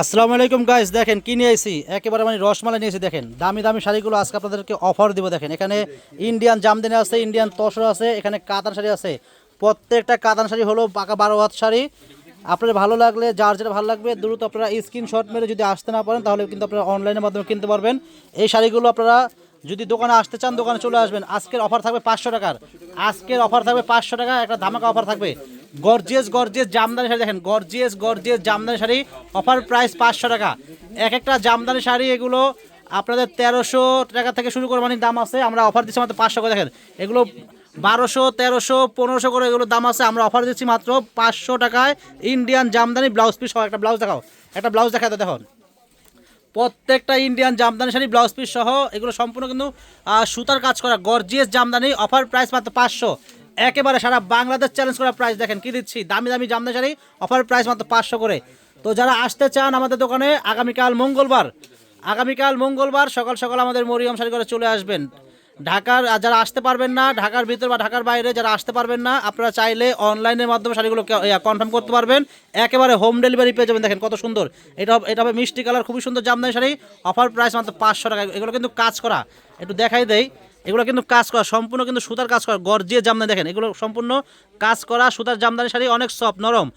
আসসালামু আলাইকুম গাইস দেখেন কি নিয়ে এসেছি একেবারে মানে রসমালাই নিয়েছি দেখেন। দামি দামি শাড়িগুলো আজকে আপনাদেরকে অফার দিব, দেখেন। এখানে ইন্ডিয়ান জামদানি আছে ইন্ডিয়ান তসর আছে, এখানে কাতান শাড়ি আছে। প্রত্যেকটা কাতান শাড়ি হলো পাকা বারো হাত শাড়ি। আপনাদের ভালো লাগলে, যার যেটা ভালো লাগবে, দ্রুত আপনারা স্ক্রিনশট মেরে যদি আসতে না পারেন, তাহলে কিন্তু আপনারা অনলাইনের মাধ্যমে কিনতে পারবেন। এই শাড়িগুলো আপনারা যদি দোকানে আসতে চান, দোকানে চলে আসবেন। আজকের অফার থাকবে পাঁচশো টাকার। আজকের অফার থাকবে পাঁচশো টাকা, একটা ধামাকা অফার থাকবে। গর্জিয়াস গর্জিয়াস জামদানি শাড়ি দেখেন, gorgeous gorgeous jamdani sari, offer price পাঁচশো টাকা। এক একটা জামদানি শাড়ি এগুলো আপনাদের তেরোশো টাকা থেকে শুরু করে মানে দাম আছে, আমরা অফার দিচ্ছি মাত্র পাঁচশো করে, দেখেন। এগুলো বারোশো, তেরোশো, পনেরোশো করে এগুলো দাম আছে, আমরা অফার দিচ্ছি মাত্র পাঁচশো টাকায় ইন্ডিয়ান জামদানি ব্লাউজ পিস সহ একটা ব্লাউজ দেখাও, একটা ব্লাউজ দেখাতে দেখুন। প্রত্যেকটা Indian jamdani sari, blouse piece সহ এগুলো সম্পূর্ণ কিন্তু সুতার কাজ করা, গর্জিয়াস জামদানি, অফার প্রাইস মাত্র পাঁচশো। একেবারে সারা বাংলাদেশ চ্যালেঞ্জ করা প্রাইস দেখেন কি দিচ্ছি? দামি দামি জামদানি শাড়ি অফার প্রাইস মাত্র পাঁচশো করে। তো যারা আসতে চান আমাদের দোকানে, আগামীকাল মঙ্গলবার আগামীকাল মঙ্গলবার সকাল সকাল আমাদের মরিয়ম শাড়ি করে চলে আসবেন। ঢাকার যারা আসতে পারবেন না, ঢাকার ভিতর বা ঢাকার বাইরে যারা আসতে পারবেন না, আপনারা চাইলে অনলাইনের মাধ্যমে শাড়িগুলো কনফার্ম করতে পারবেন। একেবারে হোম ডেলিভারি পেয়ে যাবেন, দেখেন কত সুন্দর। এটা এটা হবে মিষ্টি কালার খুবই সুন্দর জামদানি শাড়ি। অফার প্রাইস মাত্র পাঁচশো টাকা। এগুলো কিন্তু কাজ করা। একটু দেখাই দেই। এগুলো কিন্তু কাজ করা, সম্পূর্ণ কিন্তু সুতার কাজ করা, গর্জিয়ে জামদানি দেখেন, এগুলো সম্পূর্ণ কাজ করা সুতার জামদানি শাড়ি, অনেক সফট নরম।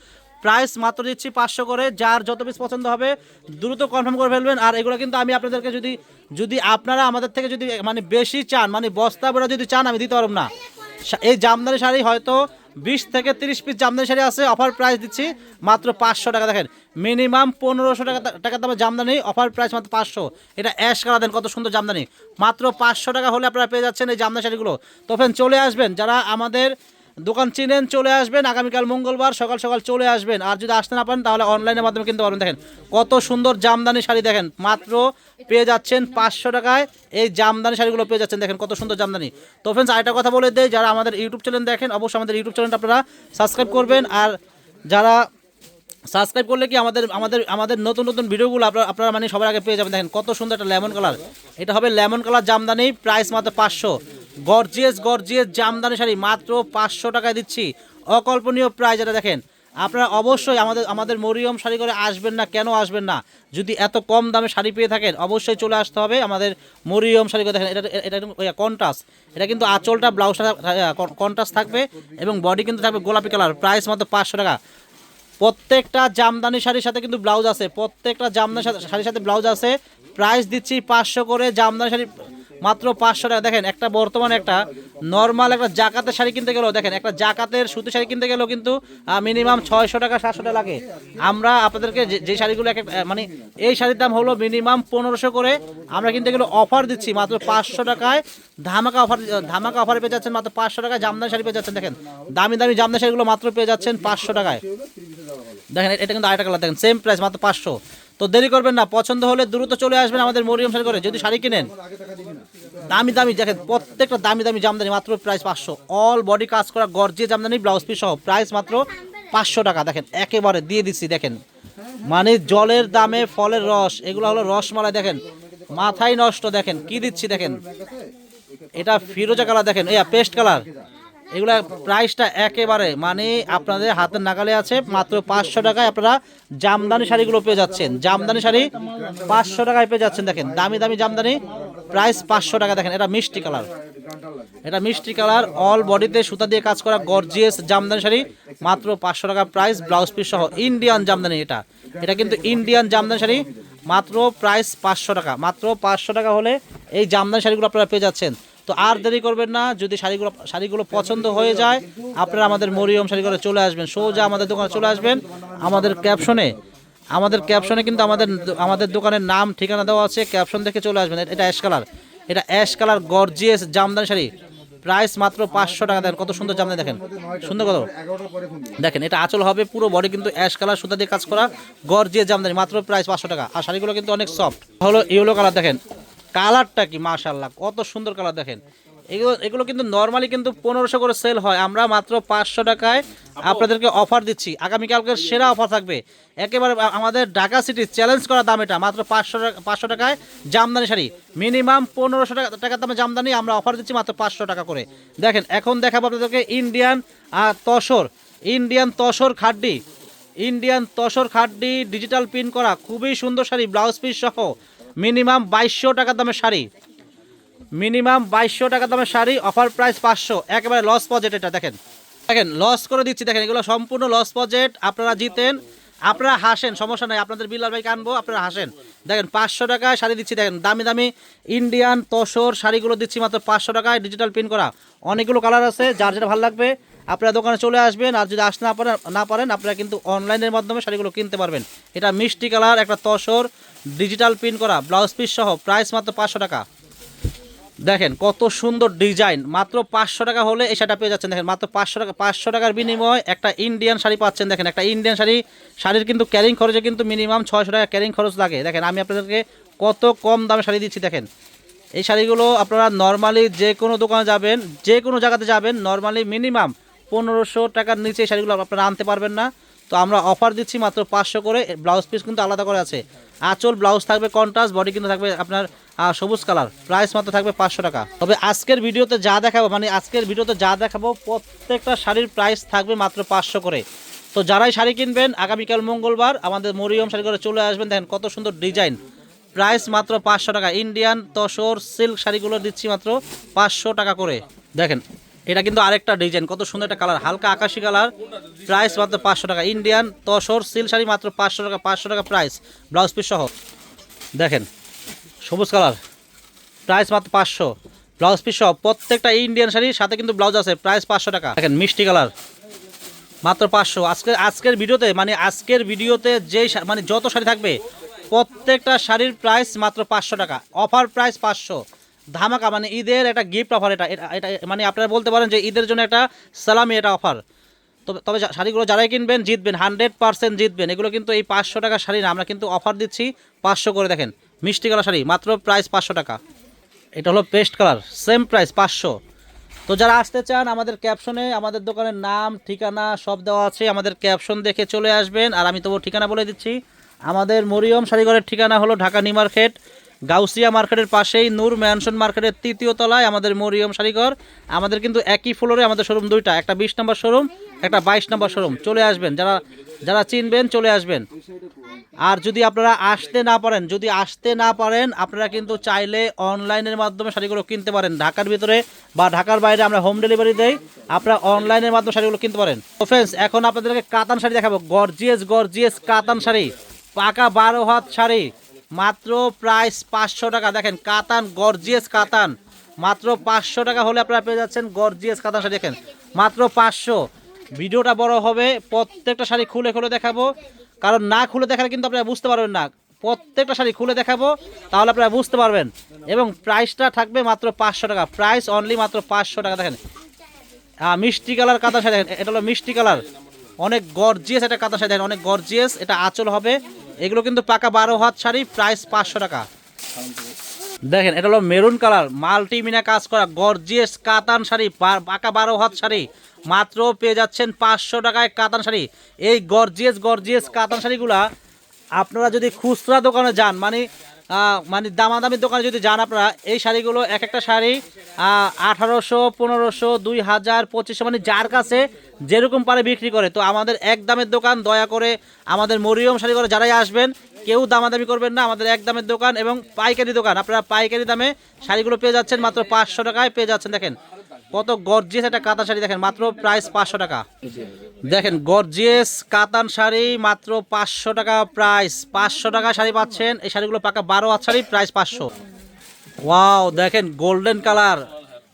প্রাইস মাত্র দিচ্ছি পাঁচশো করে, যার যত পিস পছন্দ হবে দ্রুত কনফার্ম করে ফেলবেন। আর এগুলো কিন্তু আমি আপনাদেরকে যদি যদি আপনারা আমাদের থেকে যদি মানে বেশি চান মানে বস্তা বেড়া যদি চান, আমি দিতে পারব না। এই জামদানি শাড়ি হয়তো বিশ থেকে তিরিশ পিস জামদানি শাড়ি আছে অফার প্রাইস দিচ্ছি মাত্র পাঁচশো টাকা। দেখেন মিনিমাম পনেরোশো টাকা টাকা দামে জামদানি অফার প্রাইস মাত্র পাঁচশো। এটা অ্যাশ কালার দেন, কত সুন্দর জামদানি। মাত্র পাঁচশো টাকা হলে আপনারা পেয়ে যাচ্ছেন এই জামদানি শাড়িগুলো। তো ফ্রেন চলে আসবেন যারা আমাদের দোকান চিনেন, চলে আসবেন, আগামীকাল মঙ্গলবার সকাল সকাল চলে আসবেন। আর যদি আসতে না পারেন, তাহলে অনলাইনের মাধ্যমে কিনতে পারবেন। দেখেন, কত সুন্দর জামদানি শাড়ি দেখেন। মাত্র পেয়ে যাচ্ছেন পাঁচশো টাকায়। এই জামদানি শাড়িগুলো পেয়ে যাচ্ছেন। দেখেন, কত সুন্দর জামদানি। তো ফ্রেন্ডস আরেকটা কথা বলে দেয় যারা আমাদের ইউটিউব চ্যানেল দেখেন, অবশ্যই আমাদের ইউটিউব চ্যানেলটা আপনারা সাবস্ক্রাইব করবেন। আর যারা সাবস্ক্রাইব করলে কি আমাদের আমাদের আমাদের নতুন নতুন ভিডিওগুলো আপনারা আপনারা মানে সবার আগে পেয়ে যাবেন। দেখেন কত সুন্দর একটা লেমন কালার। এটা হবে লেমন কালার জামদানি প্রাইস মাত্র পাঁচশো। গর্জিয়াস গর্জিয়াস জামদানি শাড়ি মাত্র পাঁচশো টাকায় দিচ্ছি। অকল্পনীয় প্রাইস এটা দেখেন। আপনারা অবশ্যই আমাদের আমাদের মরিয়ম শাড়ি করে আসবেন না, কেন আসবেন না? যদি এত কম দামে শাড়ি পেয়ে থাকেন, অবশ্যই চলে আসতে হবে আমাদের মরিয়ম শাড়ি করে। দেখেন, এটা এটা কন্ট্রাস্ট এটা কিন্তু আঁচলটা ব্লাউজটা কন্ট্রাস্ট থাকবে এবং বডি কিন্তু থাকবে গোলাপি কালার। প্রাইস মাত্র পাঁচশো টাকা। প্রত্যেকটা জামদানি শাড়ির সাথে কিন্তু ব্লাউজ আছে। প্রত্যেকটা জামদানি শাড়ির সাথে ব্লাউজ আছে। প্রাইস দিচ্ছি পাঁচশো করে জামদানি শাড়ি, মাত্র পাঁচশো টাকা। দেখেন, একটা বর্তমানে একটা নর্মাল একটা জাকাতের শাড়ি কিনতে গেলেও, দেখেন, একটা জাকাতের সুতি শাড়ি কিনতে গেলেও কিন্তু মিনিমাম ছয়শো টাকা, সাতশো টাকা লাগে। আমরা আপনাদেরকে যে- শাড়িগুলো এক মানে এই শাড়ির দাম হলো মিনিমাম পনেরোশো করে। আমরা কিন্তু এগুলো অফার দিচ্ছি, মাত্র পাঁচশো টাকায় ধামাকা অফার ধামাকা অফার পেয়ে যাচ্ছেন মাত্র পাঁচশো টাকায় জামদানি শাড়ি পেয়ে যাচ্ছেন। দেখেন, দামি দামি জামদানি শাড়িগুলো মাত্র পেয়ে যাচ্ছেন পাঁচশো টাকায়। দেখেন, এটা কিন্তু আরেকটা কালার দেখেন সেম প্রাইস মাত্র পাঁচশো। তো দেরি করবেন না, পছন্দ হলে দ্রুত চলে আসবেন আমাদের মরিয়ম শাড়ি করে যদি শাড়ি কিনেন, দামি দামি, দেখেন, প্রত্যেকটা দামি দামি জামদানি, মাত্র প্রাইস পাঁচশো। অল বডি কাজ করা গর্জিয়ে জামদানি ব্লাউজ পিস সহ প্রাইস মাত্র পাঁচশো টাকা। দেখেন, একেবারে দিয়ে দিচ্ছি দেখেন। মানে জলের দামে ফলের রস, এগুলো হলো রসমালাই, দেখেন। মাথায় নষ্ট, দেখেন, কি দিচ্ছি, দেখেন। এটা ফিরোজা কালার দেখেন, এই পেস্ট কালার এগুলা প্রাইসটা একেবারে মানে আপনাদের হাতের নাগালে আছে মাত্র পাঁচশো টাকায় আপনারা জামদানি শাড়িগুলো পেয়ে যাচ্ছেন। জামদানি শাড়ি পাঁচশো টাকায় পেয়ে যাচ্ছেন, দেখেন, দামি দামি জামদানি প্রাইস পাঁচশো টাকা, দেখেন, এটা মিষ্টি কালার। এটা মিষ্টি কালার অল বডিতে সুতা দিয়ে কাজ করা গর্জিয়াস জামদানি শাড়ি, মাত্র পাঁচশো টাকা প্রাইস ব্লাউজ পিস সহ ইন্ডিয়ান জামদানি এটা। এটা কিন্তু ইন্ডিয়ান জামদানি শাড়ি, মাত্র প্রাইস পাঁচশো টাকা। মাত্র পাঁচশো টাকা হলে এই জামদানি শাড়িগুলো আপনারা পেয়ে যাচ্ছেন। তো আর দেরি করবেন না যদি শাড়িগুলো শাড়িগুলো পছন্দ হয়ে যায় আপনারা আমাদের মরিয়ম শাড়ি করে চলে আসবেন সোজা আমাদের দোকানে চলে আসবেন। আমাদের ক্যাপশনে আমাদের ক্যাপশনে কিন্তু আমাদের আমাদের দোকানের নাম ঠিকানা দেওয়া আছে ক্যাপশন দেখে চলে আসবেন। এটা অ্যাশ কালার। এটা ash colour gorgeous jamdani sari. Price মাত্র পাঁচশো টাকা দেন। কত সুন্দর জামদানি দেখেন। সুন্দর কত? দেখেন এটা আঁচল হবে পুরো বডি কিন্তু অ্যাশ কালার সুতা দিয়ে কাজ করা গর্জিয়ে জামদানি মাত্র প্রাইস পাঁচশো টাকা। আর শাড়িগুলো কিন্তু অনেক সফট হলো ইয়েলো কালার দেখেন। কালারটা কি মাশাল্লাহ কত সুন্দর কালার দেখেন। এগুলো এগুলো কিন্তু নর্মালি কিন্তু পনেরোশো করে সেল হয়। আমরা মাত্র পাঁচশো টাকায় আপনাদেরকে অফার দিচ্ছি। আগামীকালকের সেরা অফার থাকবে। একেবারে আমাদের ঢাকা সিটি চ্যালেঞ্জ করা দাম এটা। মাত্র পাঁচশো টাকা পাঁচশো টাকায় জামদানি শাড়ি। মিনিমাম পনেরোশো টাকা টাকার দামে জামদানি আমরা অফার দিচ্ছি মাত্র পাঁচশো টাকা করে। দেখেন এখন দেখাবো আপনাদেরকে ইন্ডিয়ান তসর। ইন্ডিয়ান তসর খাড্ডি। ইন্ডিয়ান তসর খাড্ডি ডিজিটাল প্রিন্ট করা। খুবই সুন্দর শাড়ি ব্লাউজ পিস সহ। মিনিমাম বাইশশো টাকা দামের শাড়ি। মিনিমাম বাইশশো টাকা দামের শাড়ি, অফার প্রাইস পাঁচশো। একেবারে লস বাজেট এটা, দেখেন। দেখেন লস করে দিচ্ছি, দেখেন, এগুলো সম্পূর্ণ লস বাজেট আপনারা জিতেন, আপনারা হাসেন, সমস্যা নাই, আপনাদের বিলাল ভাইকে আনব, আপনারা হাসেন। দেখেন, পাঁচশো টাকায় শাড়ি দিচ্ছি, দেখেন, দামি দামি ইন্ডিয়ান তসর শাড়িগুলো দিচ্ছি মাত্র পাঁচশো টাকায় ডিজিটাল প্রিন্ট করা। অনেকগুলো কালার আছে, যার যেটা ভালো লাগবে আপনারা দোকানে চলে আসবেন আর যদি আসতে না পারেন না পারেন, আপনারা কিন্তু অনলাইনের মাধ্যমে শাড়িগুলো কিনতে পারবেন। এটা মিষ্টি কালার, একটা তসর ডিজিটাল প্রিন্ট করা ব্লাউজ পিস সহ প্রাইস মাত্র পাঁচশো টাকা। দেখেন কত সুন্দর ডিজাইন মাত্র পাঁচশো টাকা হলে এই শাড়িটা পেয়ে যাচ্ছেন। দেখেন মাত্র পাঁচশো টাকা, পাঁচশো টাকার বিনিময় একটা ইন্ডিয়ান শাড়ি পাচ্ছেন। দেখেন একটা ইন্ডিয়ান শাড়ি, শাড়ির কিন্তু ক্যারিং খরচে কিন্তু মিনিমাম ছয়শো টাকা ক্যারিং খরচ লাগে। দেখেন আমি আপনাদেরকে কত কম দামে শাড়ি দিচ্ছি, দেখেন। এই শাড়িগুলো আপনারা নর্মালি যে কোনো দোকানে যাবেন, যে কোনো জায়গাতে যাবেন নর্মালি মিনিমাম পনেরোশো টাকার নিচে শাড়িগুলো আপনারা আনতে পারবেন না। তো আমরা অফার দিচ্ছি মাত্র পাঁচশো করে। ব্লাউজ পিস কিন্তু আলাদা করে আছে। আঁচল ব্লাউজ থাকবে কন্ট্রাস্ট বডি কিন্তু থাকবে আপনার সবুজ কালার প্রাইস মাত্র থাকবে পাঁচশো টাকা। তবে আজকের ভিডিওতে যা দেখাবো মানে আজকের ভিডিওতে যা দেখাবো, প্রত্যেকটা শাড়ির প্রাইস থাকবে মাত্র পাঁচশো করে। তো যারাই শাড়ি কিনবেন, আগামীকাল মঙ্গলবার আমাদের মরিয়ম শাড়ি করে চলে আসবেন। দেখেন কত সুন্দর ডিজাইন প্রাইস মাত্র পাঁচশো টাকা। ইন্ডিয়ান তসর সিল্ক শাড়িগুলো দিচ্ছি মাত্র পাঁচশো টাকা করে। দেখেন এটা কিন্তু আরেকটা ডিজাইন কত সুন্দর একটা কালার হালকা আকাশি কালার প্রাইস মাত্র পাঁচশো টাকা। ইন্ডিয়ান তসর সিল শাড়ি মাত্র পাঁচশো টাকা পাঁচশো টাকা প্রাইস ব্লাউজ পিস সহ। দেখেন, সবুজ কালার প্রাইস মাত্র পাঁচশো। ব্লাউজ পিস সহ। প্রত্যেকটা ইন্ডিয়ান শাড়ির সাথে কিন্তু ব্লাউজ আছে। প্রাইস পাঁচশো টাকা। দেখেন, মিষ্টি কালার মাত্র পাঁচশো। আজকে, আজকের ভিডিওতে মানে আজকের ভিডিওতে শা- মানে যত শাড়ি থাকবে, প্রত্যেকটা শাড়ির প্রাইস মাত্র পাঁচশো টাকা। অফার প্রাইস পাঁচশো। ধামাকা মানে ঈদের একটা গিফট অফার এটা। এটা- মানে আপনারা বলতে পারেন যে ঈদের জন্য একটা সালামি এটা অফার তবে তবে শাড়িগুলো যারাই কিনবেন জিতবেন হান্ড্রেড পার্সেন্ট জিতবেন। এগুলো কিন্তু এই পাঁচশো টাকা শাড়ি না, আমরা কিন্তু অফার দিচ্ছি পাঁচশো করে, দেখেন, মিষ্টি কালার শাড়ি, মাত্র প্রাইস পাঁচশো টাকা। এটা হলো পেস্ট কালার সেম প্রাইস পাঁচশো। তো যারা আসতে চান আমাদের ক্যাপশনে আমাদের দোকানের নাম, ঠিকানা সব দেওয়া আছে, আমাদের ক্যাপশন দেখে চলে আসবেন। আর আমি তবু ঠিকানা বলে দিচ্ছি, আমাদের মরিয়ম শাড়িঘরের ঠিকানা হলো ঢাকা নিউ মার্কেট গাউসিয়া মার্কেটের পাশেই নূর ম্যানশন মার্কেটের তৃতীয় তলায় আমাদের মরিয়ম শাড়িঘর আমাদের কিন্তু একই ফ্লোরে আমাদের শোরুম দুইটা, একটা বিশ নম্বর শোরুম, একটা বাইশ নম্বর শোরুম। চলে আসবেন, যারা যারা চিনবেন চলে আসবেন। আর যদি আপনারা আসতে না পারেন, যদি আসতে না পারেন, আপনারা কিন্তু চাইলে অনলাইনের মাধ্যমে শাড়িগুলো কিনতে পারেন। ঢাকার ভিতরে বা ঢাকার বাইরে আমরা হোম ডেলিভারি দেই, আপনারা অনলাইনের মাধ্যমে শাড়িগুলো কিনতে পারেন। তো ফ্রেন্ডস এখন আপনাদেরকে কাতান শাড়ি দেখাবো। গর্জিয়াস গর্জিয়াস কাতান শাড়ি, পাকা বারো হাত শাড়ি মাত্র প্রাইস পাঁচশো টাকা। দেখেন, কাতান গর্জিয়াস কাতান। মাত্র পাঁচশো টাকা হলে আপনারা পেয়ে যাচ্ছেন গর্জিয়াস কাতান শাড়ি। দেখেন, মাত্র পাঁচশো। ভিডিওটা বড় হবে, প্রত্যেকটা শাড়ি খুলে খুলে দেখাবো। কারণ না খুলে দেখালে কিন্তু আপনারা বুঝতে পারবেন না। প্রত্যেকটা শাড়ি খুলে দেখাবো, তাহলে আপনারা বুঝতে পারবেন। এবং প্রাইসটা থাকবে মাত্র পাঁচশো টাকা। প্রাইস অনলি মাত্র পাঁচশো টাকা। দেখেন হ্যাঁ মিষ্টি কালার কাঁথা শাড়ি। দেখেন, এটা হলো মিষ্টি কালার। অনেক গর্জিয়াস এটা কাঁথা শাড়ি। দেখেন, অনেক গর্জিয়াস এটা আঁচল হবে। এগুলো কিন্তু পাকা বারো হাত শাড়ি প্রাইস পাঁচশো টাকা। দেখেন, এটা হলো মেরুন কালার মাল্টিমিনা কাজ করা গর্জিয়াস কাতান শাড়ি পাকা বারো হাত শাড়ি। মাত্র পেয়ে যাচ্ছেন পাঁচশো টাকায় কাতান শাড়ি। এই গর্জিয়াস গর্জিয়াস কাতান শাড়িগুলা আপনারা যদি খুচরা দোকানে যান মানে মানে দামাদামি দোকানে যদি যান আপনারা, এই শাড়িগুলো এক একটা শাড়ি আঠারোশো, পনেরোশো, দুই হাজার, পঁচিশশো মানে যার কাছে যেরকম পারে বিক্রি করে। তো আমাদের এক দামের দোকান, দয়া করে আমাদের মরিয়ম শাড়ি করে যারাই আসবেন, কেউ দামাদামি করবেন না, আমাদের এক দামের দোকান এবং পাইকারি দোকান। আপনারা পাইকারি দামে শাড়িগুলো পেয়ে যাচ্ছেন মাত্র পাঁচশো টাকায়, পেয়ে যাচ্ছেন, দেখেন। কত গর্জিয়াস একটা কাতান শাড়ি দেখেন, মাত্র প্রাইস পাঁচশো টাকা। দেখেন গর্জিয়াস কাতান শাড়ি, মাত্র পাঁচশো টাকা প্রাইস পাঁচশো টাকা শাড়ি পাচ্ছেন, এই শাড়িগুলো পাকা বারো হাত শাড়ি প্রাইস পাঁচশো। ওয়াও দেখেন গোল্ডেন কালার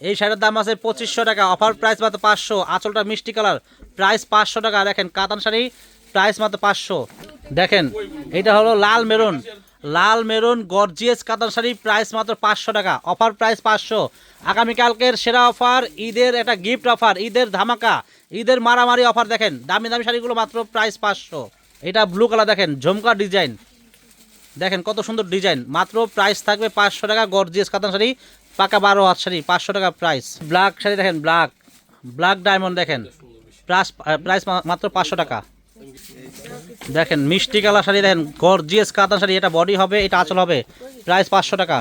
এই শাড়ির দাম আছে পঁচিশশো টাকা অফার প্রাইস মাত্র পাঁচশো, আঁচলটা মিষ্টি কালার প্রাইস পাঁচশো টাকা, দেখেন কাতান শাড়ি প্রাইস মাত্র পাঁচশো। দেখেন, এটা হলো লাল মেরুন। লাল মেরুন গর্জিয়াস কাতার শাড়ি প্রাইস মাত্র পাঁচশো টাকা। অফার প্রাইস পাঁচশো। আগামীকালকের সেরা অফার, ঈদের একটা গিফট অফার, ঈদের ধামাকা, ঈদের মারামারি অফার দেখেন। দামি দামি শাড়িগুলো মাত্র প্রাইস পাঁচশো। এটা ব্লু কালার দেখেন, ঝুমকা ডিজাইন। দেখেন কত সুন্দর ডিজাইন। মাত্র প্রাইস থাকবে পাঁচশো টাকা, গর্জিয়াস কাতান শাড়ি, পাকা বারো হাত শাড়ি, পাঁচশো টাকা প্রাইস। ব্ল্যাক শাড়ি দেখেন, ব্ল্যাক। ব্ল্যাক ডায়মন্ড দেখেন। প্রাইস প্রাইস মাত্র পাঁচশো টাকা। দেখেন, মিষ্টি কালার শাড়ি, দেখেন গর্জিয়াস কাতান শাড়ি, এটা বডি হবে, এটা আঁচল হবে প্রাইস পাঁচশো টাকা।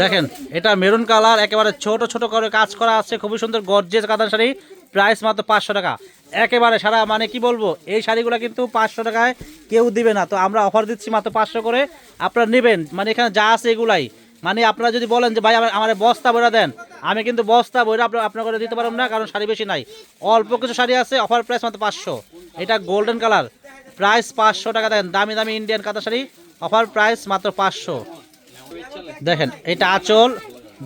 দেখেন, এটা মেরুন কালার একেবারে ছোট ছোট করে কাজ করা আছে, খুবই সুন্দর গর্জিয়াস কাতান শাড়ি প্রাইস মাত্র পাঁচশো টাকা। একেবারে সারা মানে কি বলব, এই শাড়িগুলো কিন্তু পাঁচশো টাকায় কেউ দিবে না। তো আমরা অফার দিচ্ছি মাত্র পাঁচশো করে, আপনারা নেবেন। মানে এখানে যা আছে এগুলাই। মানে আপনারা যদি বলেন যে, ভাই আমার বস্তা বইরা দেন। আমি কিন্তু বস্তা বইটা আপনার আপনার করে দিতে পারব না, কারণ শাড়ি বেশি নাই। অল্প কিছু শাড়ি আছে অফার প্রাইস মাত্র পাঁচশো। এটা গোল্ডেন কালার প্রাইস পাঁচশো টাকা, দেখেন, দামি দামি ইন্ডিয়ান কাঁথা শাড়ি অফার প্রাইস মাত্র পাঁচশো। দেখেন, এটা আঁচল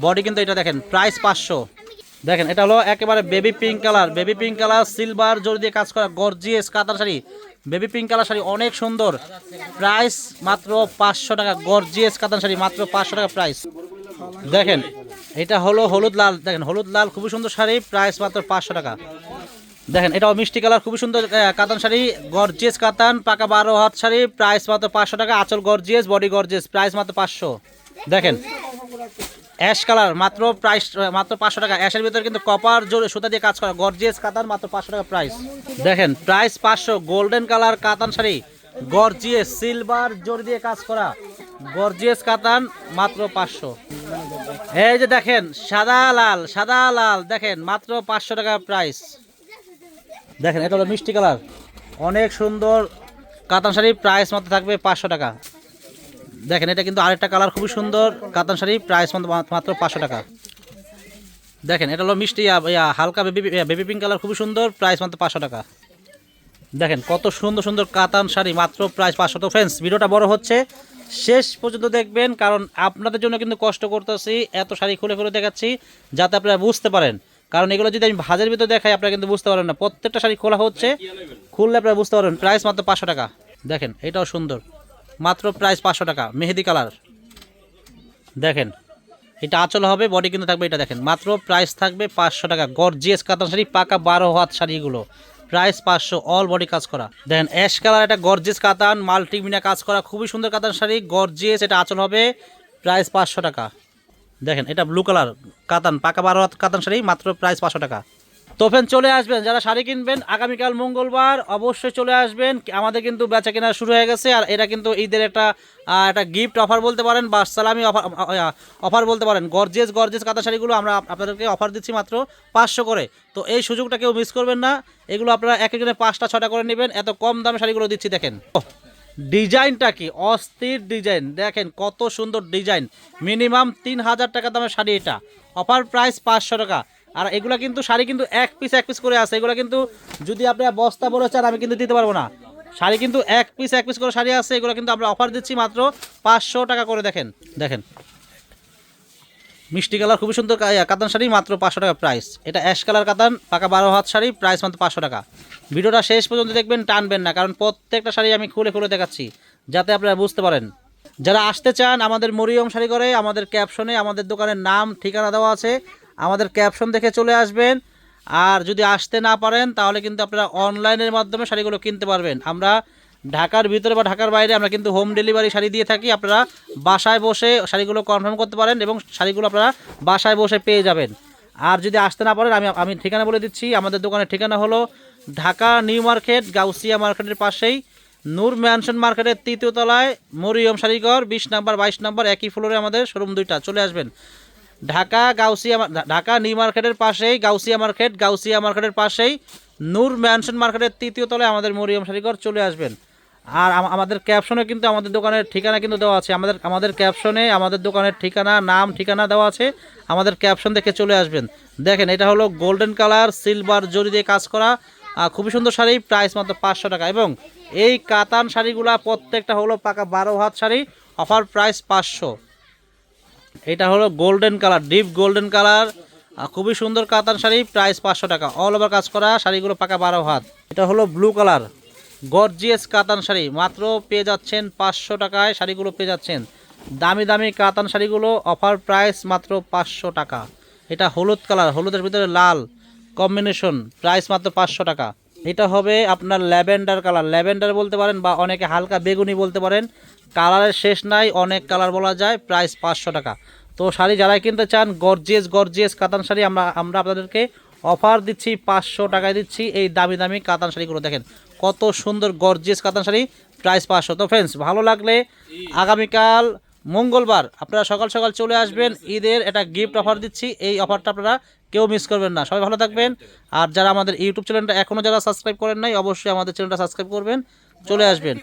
বডি কিন্তু এটা দেখেন প্রাইস পাঁচশো। দেখেন, এটা হলো একেবারে baby pink colour baby pink colour silver জড়ি দিয়ে কাজ করা গর্জিয়াস কাতার sari. Baby pink colour sari অনেক সুন্দর। প্রাইস মাত্র পাঁচশো টাকা গর্জিয়াস কাতার শাড়ি, মাত্র পাঁচশো টাকা প্রাইস দেখেন এটা হলো হলুদ লাল, দেখেন, হলুদ লাল খুবই সুন্দর শাড়ি প্রাইস মাত্র পাঁচশো টাকা। দেখেন, এটাও মিষ্টি কালার খুবই সুন্দর কাতান শাড়ি গর্জিয়াস কাতান, পাকা বারো হাত শাড়ি প্রাইস মাত্র পাঁচশো টাকা, আঁচল গর্জিয়াস বডি গর্জিয়াস প্রাইস মাত্র পাঁচশো। দেখেন অ্যাশ কালার মাত্র প্রাইস মাত্র পাঁচশো টাকা। অ্যাশের ভিতরে কিন্তু কপার জোরে সুতা দিয়ে কাজ করা গর্জিয়াস কাতান, মাত্র পাঁচশো টাকা প্রাইস দেখেন প্রাইস পাঁচশো গোল্ডেন কালার কাতান শাড়ি গর্জিয়াস সিলভার জোর দিয়ে কাজ করা গর্জিয়াস কাতান, মাত্র পাঁচশো। এই যে দেখেন, সাদা লাল সাদা লাল, দেখেন, মাত্র পাঁচশো টাকা প্রাইস দেখেন, এটা হলো মিষ্টি কালার। অনেক সুন্দর কাতান শাড়ি প্রাইস মাত্র থাকবে পাঁচশো টাকা। দেখেন, এটা কিন্তু আরেকটা কালার খুবই সুন্দর কাতান শাড়ি প্রাইস মাত্র পাঁচশো টাকা। দেখেন, এটা হলো মিষ্টি হালকা বেবি বেবি পিঙ্ক কালার, খুবই সুন্দর প্রাইস মাত্র পাঁচশো টাকা। দেখেন, কত সুন্দর সুন্দর কাতান শাড়ি, মাত্র প্রাইস পাঁচশো। তো ফ্রেন্ডস ভিডিওটা বড় হচ্ছে। শেষ পর্যন্ত দেখবেন, কারণ আপনাদের জন্য কিন্তু কষ্ট করতেছি, এত শাড়ি খুলে খুলে দেখাচ্ছি, যাতে আপনারা বুঝতে পারেন। কারণ এগুলো যদি আমি ভাজের ভিতরে দেখাই, আপনারা কিন্তু বুঝতে পারেন না। প্রত্যেকটা শাড়ি খোলা হচ্ছে, খুললে আপনারা বুঝতে পারবেন প্রাইস মাত্র পাঁচশো টাকা। দেখেন, এটাও সুন্দর। মাত্র প্রাইস পাঁচশো টাকা, মেহেদি কালার। দেখেন, এটা আঁচল হবে বডি কিন্তু থাকবে এটা দেখেন। মাত্র প্রাইস থাকবে পাঁচশো টাকা। গর্জিয়াস কাতান শাড়ি, পাকা বারো হাত শাড়িগুলো প্রাইস পাঁচশো অল বডি কাজ করা। দেন অ্যাশ কালার একটা গর্জেস কাতান মাল্টিমিনা কাজ করা, খুবই সুন্দর কাতান শাড়ি গর্জেস এটা আচল হবে প্রাইস পাঁচশো টাকা। দেখেন, এটা ব্লু কালার কাতান, পাকা বারো কাতান শাড়ি, মাত্র প্রাইস পাঁচশো টাকা। তো চলে আসবেন। যারা শাড়ি কিনবেন, আগামীকাল মঙ্গলবার অবশ্যই চলে আসবেন। আমাদের কিন্তু বেচা কেনা শুরু হয়ে গেছে, আর এটা কিন্তু ঈদের একটা একটা গিফট অফার বলতে পারেন বা সালামি অফার অফার বলতে পারেন। গর্জেস গর্জেস কাঁথা শাড়িগুলো আমরা আপনাদেরকে অফার দিচ্ছি মাত্র পাঁচশো করে। তো এই সুযোগটা কেউ মিস করবেন না। এগুলো আপনারা এক একজনে পাঁচটা ছটা করে নেবেন। এত কম দামে শাড়িগুলো দিচ্ছি, দেখেন। ডিজাইনটা কি? অস্থির ডিজাইন দেখেন কত সুন্দর ডিজাইন মিনিমাম তিন হাজার টাকা দামের শাড়ি এটা। অফার প্রাইস পাঁচশো টাকা। আর এগুলো কিন্তু শাড়ি কিন্তু এক পিস এক পিস করে আছে। এগুলো কিন্তু যদি আপনারা বস্তা বড় চান, আমি কিন্তু দিতে পারব না। শাড়ি কিন্তু এক পিস এক পিস করে শাড়ি আছে। এগুলো কিন্তু আমরা অফার দিচ্ছি মাত্র পাঁচশো টাকা করে, দেখেন দেখেন। মিষ্টি কালার, খুবই সুন্দর কাতান শাড়ি, মাত্র পাঁচশো টাকা প্রাইস এটা অ্যাশ কালার কাতান, পাকা বারো হাত শাড়ি প্রাইস মাত্র পাঁচশো টাকা। ভিডিওটা শেষ পর্যন্ত দেখবেন, টানবেন না, কারণ প্রত্যেকটা শাড়ি আমি খুলে খুলে দেখাচ্ছি, যাতে আপনারা বুঝতে পারেন। যারা আসতে চান আমাদের মরিয়ম শাড়ি করে আমাদের ক্যাপশনে আমাদের দোকানের নাম, ঠিকানা দেওয়া আছে। আমাদের ক্যাপশন দেখে চলে আসবেন। আর যদি আসতে না পারেন, তাহলে কিন্তু আপনারা অনলাইনের মাধ্যমে শাড়িগুলো কিনতে পারবেন। আমরা ঢাকার ভিতরে বা ঢাকার বাইরে আমরা কিন্তু হোম ডেলিভারি শাড়ি দিয়ে থাকি। আপনারা বাসায় বসে শাড়িগুলো কনফার্ম করতে পারেন এবং শাড়িগুলো আপনারা বাসায় বসে পেয়ে যাবেন। আর যদি আসতে না পারেন, আমি আমি ঠিকানা বলে দিচ্ছি। আমাদের দোকানের ঠিকানা হলো ঢাকা নিউ মার্কেট, গাউসিয়া মার্কেটের পাশেই নূর ম্যানশন মার্কেটের তৃতীয় তলায় মরিয়ম শাড়িঘর, বিশ নাম্বার, বাইশ নাম্বার, একই ফ্লোরে আমাদের শোরুম দুইটা। চলে আসবেন। ঢাকা গাউসিয়া ঢাকা নিউ মার্কেটের পাশেই গাউসিয়া মার্কেট, গাউসিয়া মার্কেটের পাশেই নূর ম্যানশন মার্কেটের তৃতীয় তলায় আমাদের মরিয়ম শাড়িঘর চলে আসবেন। আর আমাদের ক্যাপশনে কিন্তু আমাদের দোকানের ঠিকানা কিন্তু দেওয়া আছে। আমাদের আমাদের ক্যাপশনে আমাদের দোকানের ঠিকানা, নাম, ঠিকানা দেওয়া আছে। আমাদের ক্যাপশন দেখে চলে আসবেন। দেখেন, এটা হলো গোল্ডেন কালার, সিলভার জরি দিয়ে কাজ করা খুবই সুন্দর শাড়ি, প্রাইস মাত্র পাঁচশো টাকা। এবং এই কাতান শাড়িগুলা প্রত্যেকটা হলো পাকা বারো হাত শাড়ি, অফার প্রাইস পাঁচশো। এটা হলো golden colour deep golden colour খুবই সুন্দর কাতান শাড়ি প্রাইস পাঁচশো টাকা। অল ওভার কাজ করা, শাড়িগুলো পাকা বারো হাত। এটা হলো ব্লু কালার গর্জিয়াস কাতান শাড়ি। মাত্র পেয়ে যাচ্ছেন পাঁচশো টাকায় শাড়িগুলো পেয়ে যাচ্ছেন। দামি দামি কাতান শাড়িগুলো অফার প্রাইস মাত্র পাঁচশো টাকা। এটা হলুদ কালার হলুদের ভিতরে লাল কম্বিনেশন প্রাইস মাত্র পাঁচশো টাকা। এটা হবে আপনার ল্যাভেন্ডার কালার ল্যাভেন্ডার বলতে পারেন বা অনেকে হালকা বেগুনি বলতে পারেন। কালারের শেষ নাই, অনেক কালার বলা যায় প্রাইস পাঁচশো টাকা। তো শাড়ি যারাই কিনতে চান গর্জিয়াস গর্জিয়াস কাতান শাড়ি আমরা আমরা আপনাদেরকে অফার দিচ্ছি, পাঁচশো টাকায় দিচ্ছি, এই দামি দামি কাতান শাড়িগুলো দেখেন। কত সুন্দর গর্জিয়াস কাতান শাড়ি প্রাইস পাঁচশো। তো ফ্রেন্ডস ভালো লাগলে আগামীকাল মঙ্গলবার আপনারা সকাল সকাল চলে আসবেন, ঈদের একটা গিফট অফার দিচ্ছি, এই অফারটা আপনারা কেউ মিস করবেন না। সবাই ভালো থাকবেন। আর যারা আমাদের ইউটিউব চ্যানেলটা এখনও যারা সাবস্ক্রাইব করেন নাই, অবশ্যই আমাদের চ্যানেলটা সাবস্ক্রাইব করবেন, চলে আসবেন।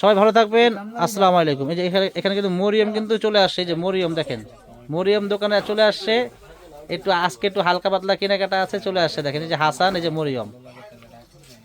সবাই ভালো থাকবেন, আসসালামু আলাইকুম। এই যে এখানে এখানে কিন্তু মরিয়ম কিন্তু চলে আসছে যে মরিয়ম দেখেন। মরিয়ম দোকানে চলে আসছে, একটু আজকে একটু হালকা পাতলা কেনাকাটা আছে, চলে আসছে দেখেন, এই যে হাসান, এই যে মরিয়ম।